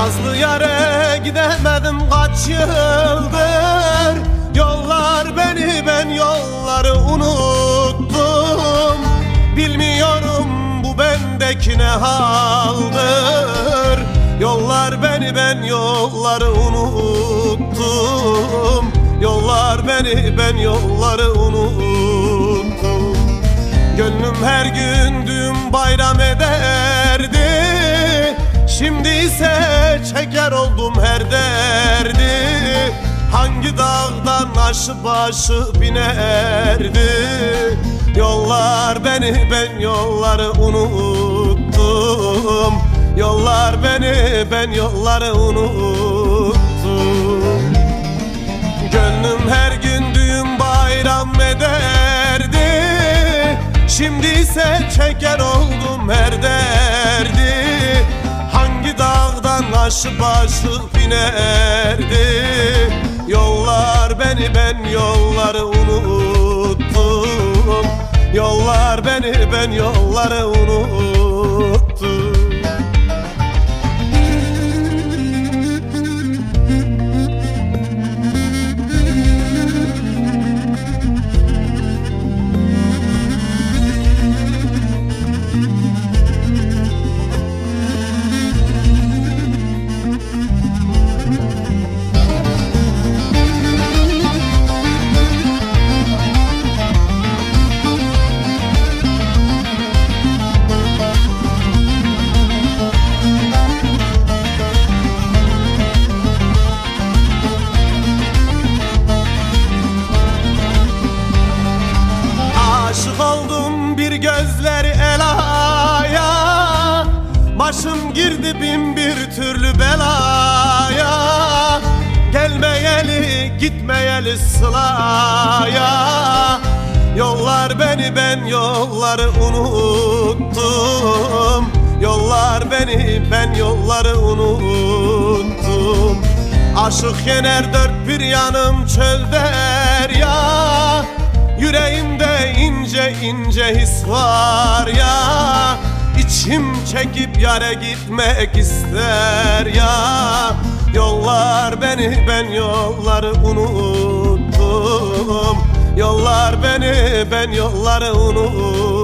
Nazlı yare gidemedim kaç yıldır. Yollar beni ben yolları unuttum. Bilmiyorum bu bendeki ne haldır. Yollar beni ben yolları unuttum. Yollar beni ben yolları unuttum. Gönlüm her gün düğün bayram ederdi Şimdi ise çeker oldum her derdi. Hangi dağdan aşıp aşıp binerdi Yollar beni ben yolları unuttum. Yollar beni ben yolları unuttum. Gönlüm her gün düğün bayram ederdi Şimdi ise çeker oldum her derdi aşıp aşıp inerdi Yollar beni ben yolları unuttum. Yollar beni ben yolları unuttum gözleri elaya Başım girdi bin bir türlü belaya. Gelmeyeli gitmeyeli sılaya. Yollar beni ben yolları unuttum. Yollar beni ben yolları unuttum. Aşık yener dört bir yanım çöl derya. Yüreğimde ince his var ya İçim çekip yare gitmek ister ya. Yollar beni ben yolları unuttum. Yollar beni ben yolları unuttum